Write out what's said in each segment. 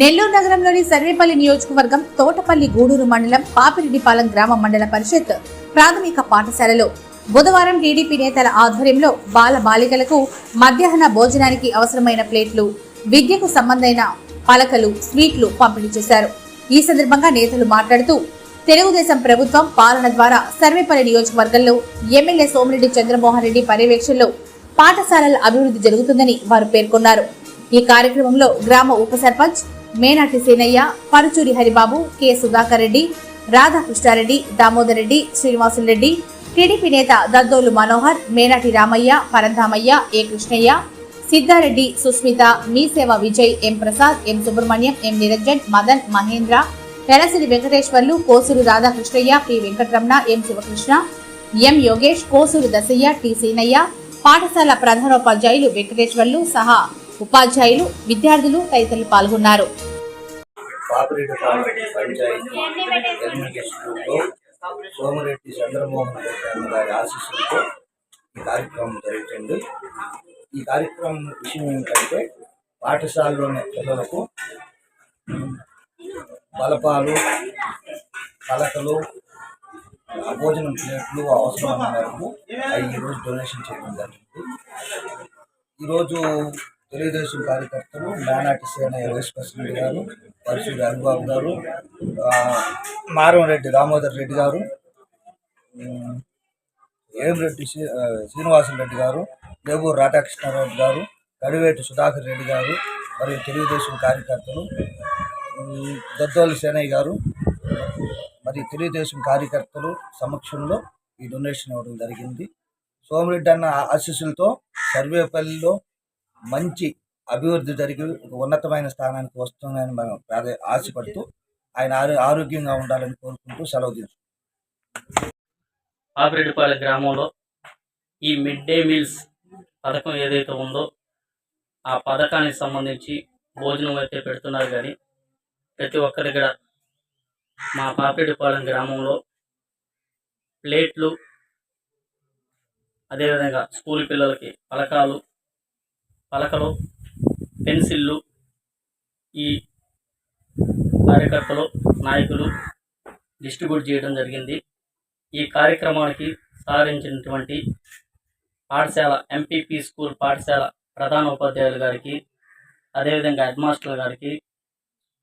నెల్లూరు నగరంలోని సర్వేపల్లి నియోజకవర్గం తోటపల్లి గూడూరు మండలం పాపిరెడ్డిపాలెం గ్రామ మండల పరిషత్ ప్రాథమిక పాఠశాలలో బుధవారం టీడీపీ నేతల ఆధ్వర్యంలో బాల బాలికలకు మధ్యాహ్న భోజనానికి అవసరమైన ప్లేట్లు విద్యకు సంబంధమైన పలకలు స్వీట్లు పంపిణీ చేశారు. ఈ సందర్భంగా నేతలు మాట్లాడుతూ తెలుగుదేశం ప్రభుత్వం పాలన ద్వారా సర్వేపల్లి నియోజకవర్గంలో ఎమ్మెల్యే సోమిరెడ్డి చంద్రమోహన్ రెడ్డి పర్యవేక్షణలో పాఠశాలల అభివృద్ధి జరుగుతుందని వారు పేర్కొన్నారు. ఈ కార్యక్రమంలో గ్రామ ఉప సర్పంచ్ మేనాటి సీనయ్య పరుచూరి హరిబాబు కె. సుధాకర్ రెడ్డి రాధాకృష్ణారెడ్డి దామోదర్ రెడ్డి శ్రీనివాసులు రెడ్డి టీడీపీ నేత Daddolu Manohar Menati Ramaiah Paramdhamaiah A. Krishnaiah Siddha Reddy Susmitha MeeSeva Vijay M. Prasad M. Subrahmanyam M. Niranjan Madan Mahendra Perasiri Venkateswarlu Kosuru Radhakrishnaiah P. Venkataramana M. Sivakrishna M. Yogesh Kosuru Dasaiah T. Seenaiah పాఠశాల ప్రధానోపాధ్యాయులు వెంకటేశ్వర్లు సహా ఉపాధ్యాయులు విద్యార్థులు తదితరులు పాల్గొన్నారు. Papireddy panchayat elementary స్కూల్లో సోమిరెడ్డి చంద్రమోహన్ రెడ్డి అన్న గారి ఆశీస్సులతో ఈ కార్యక్రమం జరుగుతుంది. ఈ కార్యక్రమం విషయం ఏంటంటే పాఠశాలలోని పిల్లలకు బలపాలు పలకలు భోజనం ప్లేట్లు అవసరమైన మేరకు అవి ఈరోజు డొనేషన్ చేయడం జరిగింది. ఈరోజు తెలుగుదేశం కార్యకర్తలు నానాటి సేన వైస్ ప్రెసిడెంట్ గారు పరశుడి హరిబాబు గారు మారంరెడ్డి దామోదర్ రెడ్డి గారు ఉమ్, ఏంరెడ్డి శ్రీ- శ్రీనివాసులు రెడ్డి గారు లేబూరు రాధాకృష్ణారెడ్డి గారు కడివేటి సుధాకర్ రెడ్డి గారు మరియు తెలుగుదేశం కార్యకర్తలు ఉమ్, దద్దోలి సేనయ్య గారు మరి తెలుగుదేశం కార్యకర్తలు సమక్షంలో ఈ డొనేషన్ ఇవ్వడం జరిగింది. సోమిరెడ్డి అన్న ఆశీస్సులతో సర్వేపల్లిలో మంచి అభివృద్ధి జరిగి ఒక ఉన్నతమైన స్థానానికి వస్తుందని మనం ఆశపడుతూ ఆయన ఆరోగ్యంగా ఉండాలని కోరుకుంటూ సెలవు తీసుకుంటాం ఆపిరెడ్డిపాలెం గ్రామంలో ఈ మిడ్ డే మీల్స్ పథకం ఏదైతే ఉందో ఆ పథకానికి సంబంధించి భోజనం అయితే పెడుతున్నారు కానీ ప్రతి ఒక్కరి దగ్గర మా పాపిరెడ్డిపాలెం గ్రామంలో ప్లేట్లు అదేవిధంగా స్కూల్ పిల్లలకి పలకాలు పలకలు పెన్సిళ్ళు ఈ కార్యకర్తలు నాయకులు డిస్ట్రిబ్యూట్ చేయడం జరిగింది. ఈ కార్యక్రమానికి సహకరించినటువంటి పాఠశాల ఎంపీపీ స్కూల్ పాఠశాల ప్రధాన ఉపాధ్యాయులు గారికి అదేవిధంగా హెడ్ మాస్టర్ గారికి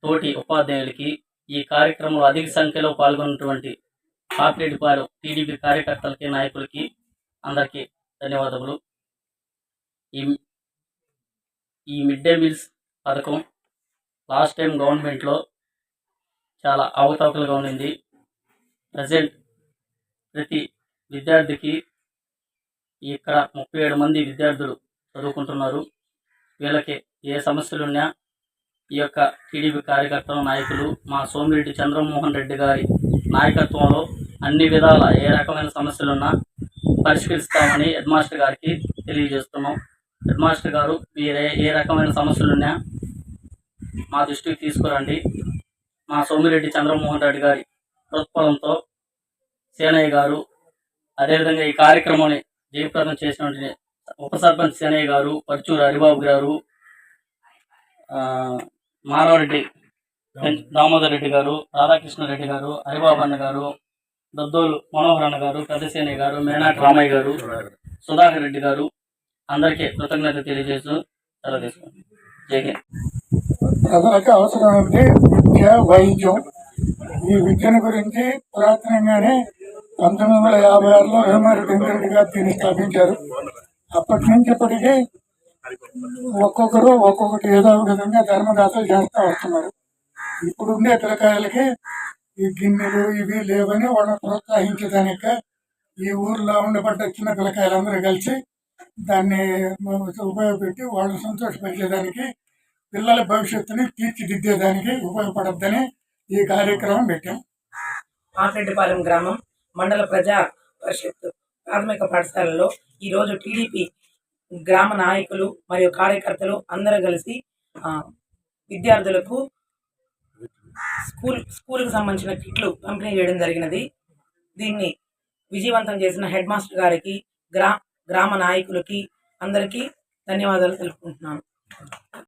తోటి ఉపాధ్యాయులకి ఈ కార్యక్రమంలో అధిక సంఖ్యలో పాల్గొన్నటువంటి పాపిరెడ్డిపాలెం టీడీపీ కార్యకర్తలకి నాయకులకి అందరికీ ధన్యవాదములు. ఈ ఈ మిడ్ డే మీల్స్ పథకం లాస్ట్ టైం గవర్నమెంట్లో చాలా అవతవకలుగా ఉండింది. ప్రజెంట్ ప్రతి విద్యార్థికి ఇక్కడ ముప్పై ఏడు మంది విద్యార్థులు చదువుకుంటున్నారు. వీళ్ళకి ఏ సమస్యలు ఉన్నా ఈ యొక్క టీడీపీ కార్యకర్తలు నాయకులు మా సోమిరెడ్డి చంద్రమోహన్ రెడ్డి గారి నాయకత్వంలో అన్ని విధాల ఏ రకమైన సమస్యలున్నా పరిష్కరిస్తామని హెడ్ మాస్టర్ గారికి తెలియజేస్తున్నాం. హెడ్ మాస్టర్ గారు మీరే ఏ రకమైన సమస్యలున్నా మా దృష్టికి తీసుకురండి. మా సోమిరెడ్డి చంద్రమోహన్ రెడ్డి గారి ప్రోత్సాహంతో సేనయ్య గారు అదేవిధంగా ఈ కార్యక్రమాన్ని జయప్రదం చేసినటువంటి ఉప సర్పంచ్ సేనయ్య గారు పరుచూరు హరిబాబు గారు ఆ, దామోదర్ రెడ్డి గారు రాధాకృష్ణ రెడ్డి గారు హరిబాబు అన్న గారు దద్దోలు మనోహర్ అన్న గారు పెద్దసేనయ్య గారు మేనాటి రామయ్య గారు సుధాకర్ రెడ్డి గారు అందరికీ కృతజ్ఞత తెలియజేస్తూ సెలవు తీసుకుంటాం జై హింద్. ప్రజలకు అవసరమైనది విద్య వైద్యం. ఈ విద్యను గురించి పురాతనంగానే పంతొమ్మిది వందల యాభై ఆరులో హేమారెడ్డి వెంకరెడ్డి గారు దీన్ని స్థాపించారు. అప్పటి నుంచి ఇప్పటికీ ఒక్కొక్కరు ఒక్కొక్కటి ఏదో విధంగా ధర్మదాతలు చేస్తూ వస్తున్నారు. ఇప్పుడు ఉండే పిల్లకాయలకి ఈ గిన్నెలు ఇవి లేవని వాళ్ళని ప్రోత్సహించడానికి ఈ ఊర్లో ఉండబడ్డ చిన్న పిల్లకాయలందరూ కలిసి దాన్ని ఉపయోగపెట్టి వాళ్ళని సంతోషపరిచేదానికి పిల్లల భవిష్యత్తుని తీర్చిదిద్దేదానికి ఉపయోగపడద్దని ఈ కార్యక్రమం పెట్టాం. ఆకరెడ్డిపాలెం గ్రామం మండల ప్రజా పరిషత్ ప్రాథమిక పాఠశాలలో ఈరోజు టీడీపీ గ్రామ నాయకులు మరియు కార్యకర్తలు అందరూ కలిసి విద్యార్థులకు స్కూల్ స్కూల్కి సంబంధించిన కిట్లు పంపిణీ చేయడం జరిగినది. దీన్ని విజయవంతం చేసిన హెడ్ మాస్టర్ గారికి గ్రా గ్రామ నాయకులకి అందరికీ ధన్యవాదాలు తెలుపుకుంటున్నాను.